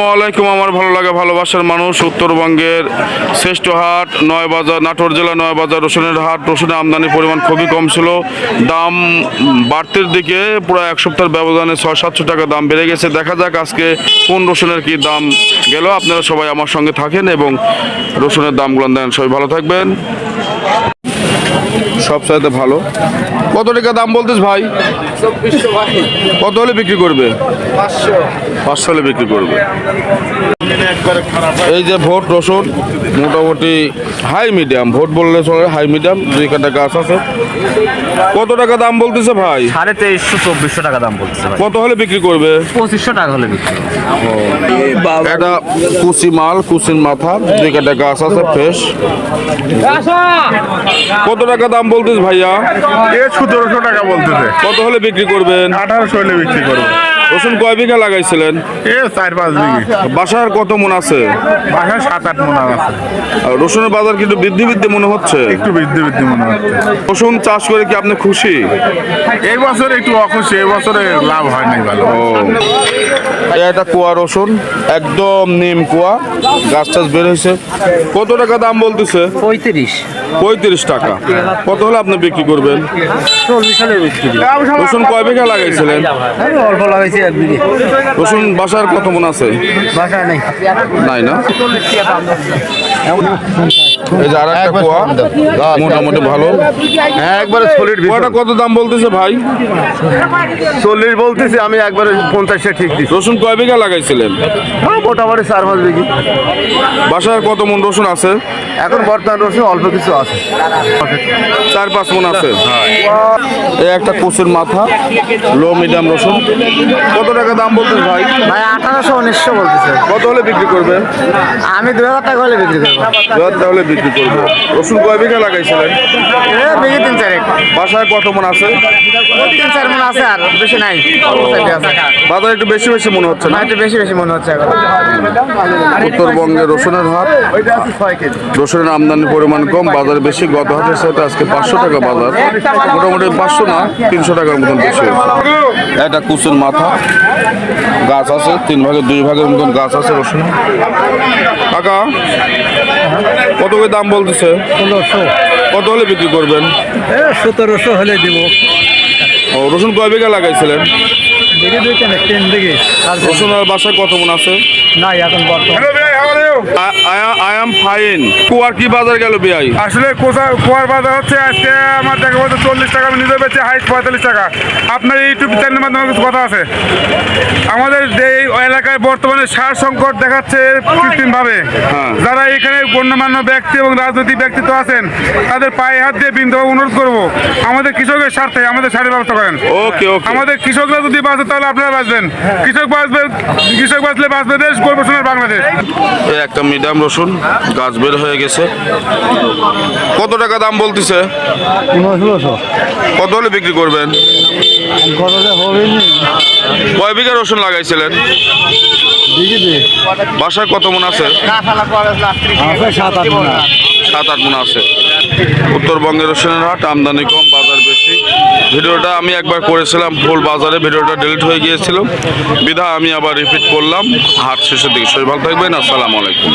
আসসালামু আলাইকুম। আমার ভালো লাগে ভালোবাসার মানুষ উত্তরবঙ্গের শ্রেষ্ঠ হাট নয় বাজার নাটোর জেলা নয় বাজার রসুনের হাট। রসুনের আমদানির পরিমাণ খুবই কম ছিল। দাম বাড়তির দিকে পুরো এক সপ্তাহের ব্যবধানে ছয় সাতশো টাকা দাম বেড়ে গেছে। দেখা যাক আজকে কোন রসুনের কি দাম গেল। আপনারা সবাই আমার সঙ্গে থাকেন এবং রসুনের দামগুলো দেন সবাই ভালো থাকবেন। সব সাইতে ভালো। কত টাকা দাম বলতিস ভাই? কত হলে বিক্রি করবে? পাঁচশো হলে বিক্রি করবে। এই যে ভোট রসুন মোটামুটি হাই মিডিয়াম ভোট বললে চলে হাই মিডিয়াম দুই কাটা গাছ আছে। কত টাকা দাম বলতেছে ভাই? সাড়ে তেইশশো চব্বিশশো টাকা দাম বলতেছে কত হলে বিক্রি করবে? পঁচিশশো টাকা হলে বিক্রি এটা কুচি মাল কুচির মাথা দুই কাটা গাছ আছে ফ্রেশ কত টাকা দাম বলতিস ভাইয়া? এ সতেরোশো টাকা বলতেছে। কত হলে বিক্রি করবেন? আঠারোশো হলে বিক্রি করব। রসুন কয় বিঘা লাগাইছিলেন? এ চার পাঁচ বিঘি। বাসার কত মন আছে? বাসায় সাত আট মনে আছে। আর রসুনের বাজার কিন্তু বৃদ্ধি বৃদ্ধি মনে হচ্ছে। একটু বৃদ্ধি বৃদ্ধি মনে হচ্ছে। রসুন চাষ করে কি আপনি খুশি? এই বছর একটু অখুশি এই বছরে লাভ হয় নাই ভালো। ও। এটা কুয়া রসুন একদম নিম কুয়া গাছ টাছ বের হয়েছে। কত টাকা দাম বলতেছে? পঁয়ত্রিশ। পঁয়ত্রিশ টাকা। কত হলে আপনি বিক্রি করবেন? চল্লিশ হলে বিক্রি রসুন কয় বিঘা লাগাইছিলেন? অল্প লাগাইছি এক বিঘে। রসুন বাসার কত মন আছে? বাসা নেই। নাই না? এই যে আর একটা কুয়া। মোটামুটি ভালো। একবারে সলিড কুয়াটা কত দাম বলতেছে ভাই? চল্লিশ বলতেছি আমি একবারে পঞ্চাশটা ঠিক দিচ্ছি রসুন কয় বিঘা লাগাইছিলেন? মোটামুটি চার পাঁচ বিঘি। বাসায় কত মন রসুন আছে? এখন বর্তমান রসুন অল্প কিছু আছে। চার পাঁচ মন আছে। এই একটা কুচের মাথা লো মিডিয়াম রসুন। কত টাকা দাম বলতেন ভাই? ভাই আঠারোশো উনিশশো বলতেছে। কত হলে বিক্রি করবে আমি দু হাজার টাকা হলে বিক্রি করব। দু হাজার টাকা হলে বিক্রি করবে। রসুন কয় বিঘা লাগাইছিলেন? বিঘে তিন চারেক। বাসায় কত মন আছে? তিন চার মন আছে আর বেশি নাই। বাজার একটু বেশি বেশি মনে হচ্ছে না? একটু বেশি বেশি মনে হচ্ছে এখন। উত্তরবঙ্গে রসুনের হাট। কেজি। রসুনের আমদানির পরিমাণ কম বাজারে বেশি গত হাটের সাথে আজকে পাঁচশো টাকা বাজার। মোটামুটি পাঁচশো না তিনশো টাকার মতন বেশি একটা এটা কুচুর মাথা গাছ আছে তিন ভাগের দুই ভাগের মতন গাছ আছে রসুন। কাকা কত করে দাম বলতেছে? কত হলে বিক্রি করবেন? সতেরোশো হলে দিব। ও রসুন কয় বিঘা লাগাইছিলেন? দিকে দুই ট্রেন দেখে। আর ঘোষণার বাসায় কত মন আছে? নাই এখন বর্তমান। I am fine. কুয়ার কি বাজার গেল বিআই? আসলে কোথা কুয়ার বাজার হচ্ছে আজকে আমার দেখা বলতে চল্লিশ টাকা আমি নিজে বেচে হাইট পঁয়তাল্লিশ টাকা। আপনার ইউটিউব চ্যানেলের মাধ্যমে কিছু কথা আছে? আমাদের এলাকায় বর্তমানে সার সংকট দেখাচ্ছে কৃত্রিমভাবে। হ্যাঁ। যারা এখানে গণ্যমান্য ব্যক্তি এবং রাজনৈতিক ব্যক্তিত্ব আছেন তাদের পায়ে হাত দিয়ে বিন্দু অনুরোধ করব আমাদের কৃষকের স্বার্থে আমাদের সারের ব্যবস্থা করেন। ওকে ওকে। আমাদের কৃষকরা যদি বাঁচে তাহলে আপনারা বাঁচবেন। কৃষক বাঁচবে কৃষক বাঁচলে বাঁচবে দেশ গর্ব সোনার বাংলাদেশ। এই একটা মিডিয়াম রসুন গাছ বের হয়ে গেছে। কত টাকা দাম বলতেছে? কত হলে বিক্রি করবেন? হবে কয় বিঘা রসুন লাগাইছিলেন? বাসায় কত মন আছে? সাত আট মন মন আছে। উত্তরবঙ্গের রসুনের হাট আমদানি কম বাজার বেশি। ভিডিওটা আমি একবার করেছিলাম ফুল বাজারে ভিডিওটা ডিলিট হয়ে গিয়েছিল। বিধা আমি আবার রিপিট করলাম। হাট শেষের দিকে সবাই ভালো থাকবেন আসসালামু আলাইকুম।